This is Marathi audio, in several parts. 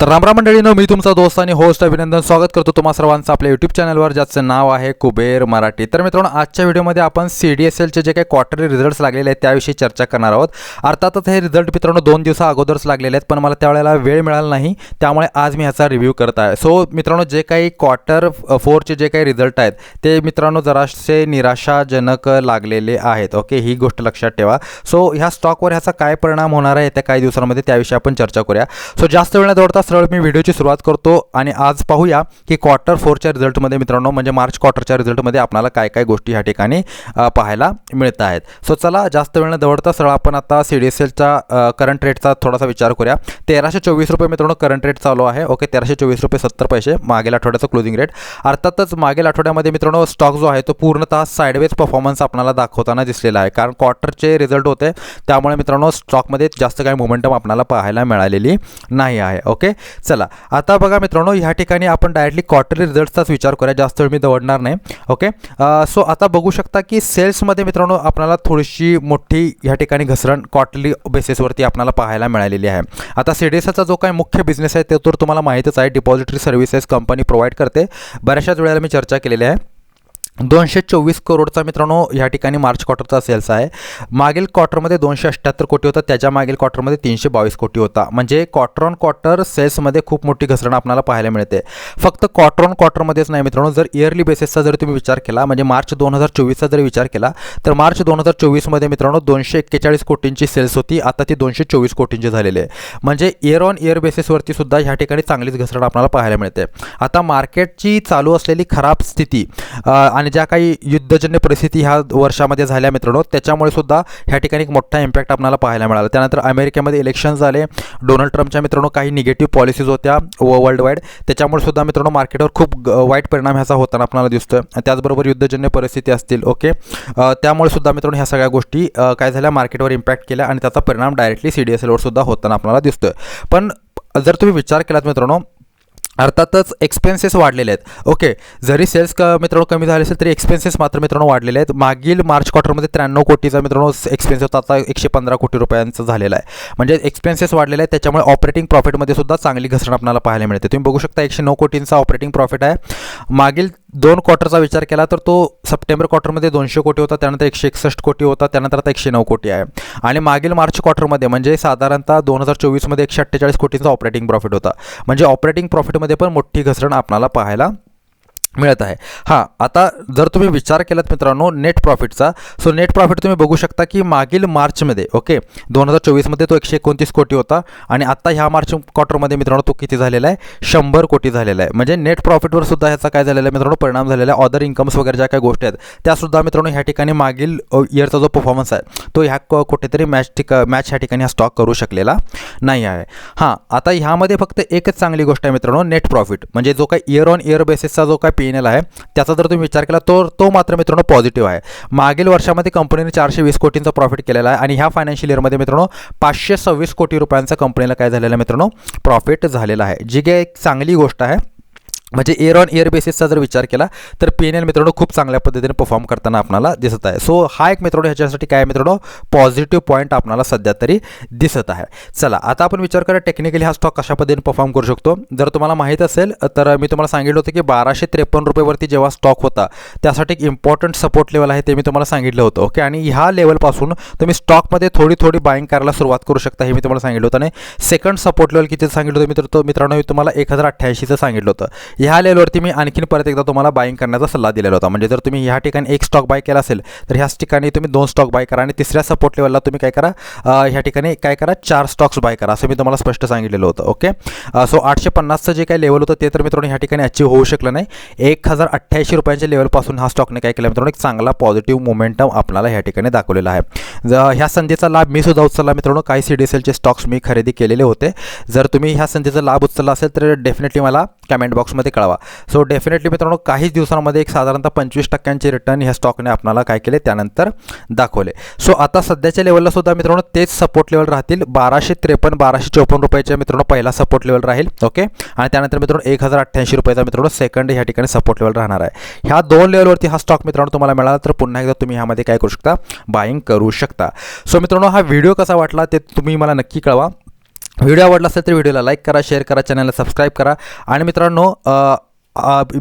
तर रामराम मंडळीनं मी तुमचा दोस्त आणि होस्ट अभिनंदन. स्वागत करतो तुम्हा सर्वांचं आपल्या यूट्यूब चॅनलवर ज्याचं नाव आहे कुबेर मराठी. तर मित्रांनो आजच्या व्हिडिओमध्ये आपण सी डी एस एलचे जे काही क्वार्टरली रिझल्ट्स लागलेले आहेत त्याविषयी चर्चा करणार आहोत. अर्थातच हे रिझल्ट मित्रांनो दोन दिवसा अगोदरच लागलेले आहेत पण मला त्यावेळेला वेळ मिळाला नाही. त्यामुळे आज मी ह्याचा रिव्ह्यू करत आहे. सो मित्रांनो जे काही क्वार्टर फोरचे जे काही रिझल्ट आहेत ते मित्रांनो जरासे निराशाजनक लागलेले आहेत. ओके ही गोष्ट लक्षात ठेवा. सो ह्या स्टॉकवर ह्याचा काय परिणाम होणार आहे येत्या काही दिवसांमध्ये त्याविषयी आपण चर्चा करूया. सो जास्त वेळ न दौडता सरळ मी व्हिडिओची सुरुवात करतो आणि आज पाहूया की क्वार्टर फोरच्या रिझल्टमध्ये मित्रांनो म्हणजे मार्च क्वार्टरच्या रिझल्टमध्ये आपल्याला काय काय गोष्टी ह्या ठिकाणी पाहायला मिळत आहेत. सो चला जास्त वेळ न दवडता सरळ आपण आता सी डी एस एलचा करंट रेटचा थोडासा विचार करूया. तेराशे चोवीस रुपये मित्रांनो करंट रेट चालू आहे. ओके तेराशे चोवीस रुपये सत्तर पैसे मागील आठवड्याचा क्लोजिंग रेट अर्थातच मागील आठवड्यामध्ये मित्रांनो स्टॉक जो आहे तो पूर्णतः साईडवेज परफॉर्मन्स आपल्याला दाखवताना दिसलेला आहे. कारण क्वार्टरचे रिझल्ट होते त्यामुळे मित्रांनो स्टॉकमध्ये जास्त काही मोमेंटम आपल्याला पाहायला मिळालेली नाही आहे. ओके चला आता बघा मित्रांनो ह्या ठिकाणी आपण डायरेक्टली क्वार्टरली रिझल्टचाच विचार करूया जास्त वेळ मी दवडणार नाही ओके सो आता बघू शकता की सेल्समध्ये मित्रांनो आपल्याला थोडीशी मोठी ह्या ठिकाणी घसरण क्वार्टरली बेसिसवरती आपल्याला पाहायला मिळालेली आहे. आता सीडीएसचा जो काही मुख्य बिझनेस आहे ते तर तुम्हाला माहीतच आहे डिपॉझिटरी सर्व्हिसेस कंपनी प्रोव्हाइड करते. बऱ्याचशाच वेळेला मी चर्चा केलेली आहे. दोनशे चोवीस करोडचा मित्रांनो या ठिकाणी मार्च क्वार्टरचा सेल्स आहे. मागील क्वार्टरमध्ये दोनशे अठ्ठ्याहत्तर कोटी होता त्याच्या मागील क्वार्टरमध्ये तीनशे बावीस कोटी होता. म्हणजे क्वार्टर ऑन क्वार्टर सेल्समध्ये खूप मोठी घसरण आपल्याला पाहायला मिळते. फक्त क्वार्टर ऑन क्वार्टरमध्येच नाही मित्रांनो जर इयरली बेसिसचा जर तुम्ही विचार केला म्हणजे मार्च दोन हजार चोवीसचा जर विचार केला तर मार्च दोन हजार चोवीसमध्ये मित्रांनो दोनशे एक्केचाळीस कोटींची सेल्स होती आता ती दोनशे चोवीस कोटींची झालेली आहे. म्हणजे इयर ऑन इयर बेसिसवरती सुद्धा ह्या ठिकाणी चांगलीच घसरण आपल्याला पाहायला मिळते. आता मार्केटची चालू असलेली खराब स्थिती आणि आणि ज्या काही युद्धजन्य परिस्थिती ह्या वर्षामध्ये झाल्या मित्रांनो त्याच्यामुळे सुद्धा ह्या ठिकाणी एक मोठा इम्पॅक्ट आपल्याला पाहायला मिळाला. त्यानंतर अमेरिकेमध्ये इलेक्शन झाले. डोनाल्ड ट्रम्पच्या मित्रांनो काही निगेटिव्ह पॉलिसीज होत्या वर्ल्ड वाईड त्याच्यामुळे सुद्धा मित्रांनो मार्केटवर खूप वाईट परिणाम ह्याचा होताना आपल्याला दिसतोय. आणि त्याचबरोबर युद्धजन्य परिस्थिती असतील ओके त्यामुळे सुद्धा मित्रांनो ह्या सगळ्या गोष्टी काय झाल्या? मार्केटवर इम्पॅक्ट केल्या आणि त्याचा परिणाम डायरेक्टली सी डी एस एलवर सुद्धा होताना आपल्याला दिसतोय. पण जर तुम्ही विचार केलात मित्रांनो अर्थातच एक्सपेन्सेस वाढलेले आहेत. ओके जरी सेल्स क मित्रांनो कमी झाले असेल तरी एक्सपेन्सेस मात्र मित्रांनो वाढलेले आहेत. मागील मार्च क्वार्टरमध्ये त्र्याण्णव कोटीचा मित्रांनो एक्सपेन्स होता. आता एकशे पंधरा कोटी रुपयांचा झालेला आहे. म्हणजे एक्सपेन्सेस वाढलेले आहेत. त्याच्यामुळे ऑपरेटिंग प्रॉफिटमध्ये सुद्धा चांगली घसरण आपल्याला पाहायला मिळते. तुम्ही बघू शकता एकशे नऊ कोटींचा ऑपरेटिंग प्रॉफिट आहे. मागील दोन क्वार्टरचा विचार केला तर तो सप्टेंबर क्वार्टरमध्ये दोनशे कोटी होता. त्यानंतर एकशे एकसष्ट कोटी होता. त्यानंतर आता एकशे नऊ कोटी आहे. आणि मागील मार्च क्वार्टरमध्ये म्हणजे साधारणतः दोन हजार चोवीसमध्ये एकशे अठ्ठेचाळीस कोटींचा ऑपरेटिंग प्रॉफिट होता. म्हणजे ऑपरेटिंग प्रॉफिटमध्ये पण मोठी घसरण आपल्याला पाहायला मिळत आहे. हां आता जर तुम्ही विचार केलात मित्रांनो नेट प्रॉफिटचा सो नेट प्रॉफिट तुम्ही बघू शकता की मागील मार्चमध्ये ओके दोन हजार चोवीसमध्ये तो एकशे एकोणतीस कोटी होता आणि आत्ता ह्या मार्च क्वार्टरमध्ये मित्रांनो तो किती झालेला आहे? शंभर कोटी झालेला आहे. म्हणजे नेट प्रॉफिटवर सुद्धा ह्याचा काय झालेला आहे मित्रांनो? परिणाम झालेला आहे. ऑदर इन्कम्स वगैरे ज्या काही गोष्टी आहेत त्यासुद्धा मित्रांनो ह्या ठिकाणी मागील इयरचा जो परफॉर्मन्स आहे तो ह्या क- कुठेतरी मॅच ठिक मॅच ह्या ठिकाणी हा स्टॉक करू शकलेला नाही आहे. हां आता ह्यामध्ये फक्त एकच चांगली गोष्ट आहे मित्रांनो नेट प्रॉफिट म्हणजे जो काय इयर ऑन इयर बेसिसचा जो काय पी एन एल आहे. त्याचा जर तुम्ही विचार केला तर तो मात्र मित्रांनो पॉझिटिव्ह आहे. मागील वर्षामध्ये कंपनीने चारशे वीस कोटींचा प्रॉफिट केलेला आहे आणि ह्या फायनान्शियल इयरमध्ये मित्रांनो पाचशे सव्वीस कोटी रुपयांचा कंपनीला काय झालेला आहे मित्रांनो प्रॉफिट झालेला आहे. जी काही एक चांगली गोष्ट आहे म्हणजे एअर ऑन एअर बेसिसचा जर विचार केला तर पी एन एल मित्रांनो खूप चांगल्या पद्धतीने परफॉर्म करताना आपल्याला दिसत आहे. सो हा एक मित्रांनो ह्याच्यासाठी काय मित्रांनो पॉझिटिव्ह पॉईंट आपल्याला सध्या तरी दिसत आहे. चला आता आपण विचार करा टेक्निकली हा स्टॉक कशा पद्धतीने परफॉर्म करू शकतो. जर तुम्हाला माहीत असेल तर मी तुम्हाला सांगितलं होतं की बाराशे त्रेपन्न रुपयेवरती जेव्हा स्टॉक होता त्यासाठी एक इम्पॉर्टंट सपोर्ट लेवल आहे ते मी तुम्हाला सांगितलं होतं. ओके आणि ह्या लेवलपासून तुम्ही स्टॉकमध्ये थोडी थोडी बाईंग करायला सुरुवात करू शकता हे मी तुम्हाला सांगितलं होतं. आणि सेकंड सपोर्ट लेवल किती सांगितलं होतं मित्र तो मित्रांनो मी तुम्हाला एक हजार अठ्ठ्याऐंशीचं सांगितलं होतं. ह्या लेवलवरती मी आणखीन परत एकदा तुम्हाला बाईंग करण्याचा सल्ला दिलेला होता. म्हणजे जर तुम्ही ह्या ठिकाणी एक स्टॉक बाय केला असेल तर ह्याच ठिकाणी तुम्ही दोन स्टॉक बाय करा आणि तिसऱ्या सपोर्ट लेवलला तुम्ही काय करा ह्या ठिकाणी काय करा चार स्टॉक्स बाय करा असं मी तुम्हाला स्पष्ट सांगितलेलं होतं ओके सो आठशे पन्नासचं जे काही लेवल होतं ते तर मित्रांनो ह्या ठिकाणी अचीव होऊ शकलं नाही. एक हजार अठ्ठ्याऐंशी रुपयांच्या लेवलपासून हा स्टॉकने काय केलं मित्रांनो एक चांगला पॉझिटिव्ह मोमेंटम आपल्याला ह्या ठिकाणी दाखवलेला आहे. ह्या संधीचा लाभ मी सुद्धा उचलला मित्रांनो काही सी डी एस एलचे स्टॉक्स मी खरेदी केलेले होते. जर तुम्ही ह्या संधीचा लाभ उचलला असेल तर डेफिनेटली मला कमेंट बॉक्समध्ये कळवा. सो डेफिनेटली मित्रांनो काहीच दिवसांमध्ये एक साधारणतः पंचवीस टक्क्यांचे रिटर्न ह्या स्टॉकने आपणाला काय केले? त्यानंतर दाखवले. सो आता सध्याच्या लेवलला सुद्धा मित्रांनो तेच सपोर्ट लेवल राहतील. बाराशे त्रेपन्न बाराशे चौपन्न रुपयाच्या मित्रांनो पहिला सपोर्ट लेवल राहील. ओके आणि त्यानंतर मित्रांनो एक हजार अठ्ठ्याऐंशी रुपयाचा मित्रांनो सेकंड ह्या ठिकाणी सपोर्ट लेवल राहणार आहे. ह्या दोन लेवलवरती हा स्टॉक मित्रांनो तुम्हाला मिळाला तर पुन्हा एकदा तुम्ही ह्यामध्ये काय करू शकता? बाईंग करू शकता. सो मित्रांनो हा व्हिडिओ कसा वाटला ते तुम्ही मला नक्की कळवा. व्हिडिओ आवडला असेल तर व्हिडिओला लाईक करा शेअर करा चॅनलला सबस्क्राईब करा. आणि मित्रांनो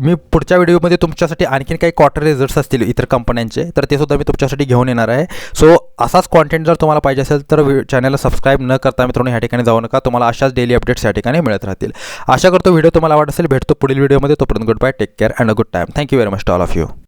मी पुढच्या व्हिडिओमध्ये तुमच्यासाठी आणखीन काही क्वार्टर रिझल्ट्स असतील इतर कंपन्यांचे तर ते सुद्धा मी तुमच्यासाठी घेऊन येणार आहे. सो असाच कॉन्टेंट जर तुम्हाला पाहिजे असेल तर चॅनलला सबस्क्राईब न करता मित्रांनो ह्या ठिकाणी जाऊ नका. तुम्हाला अशाच डेली अपडेट्स या ठिकाणी मिळत राहतील. आशा करतो व्हिडिओ तुम्हाला आवडत असेल भेटतो पुढील व्हिडिओमध्ये. तोपर्यंत goodbye take care and a good time thank you very much to all of you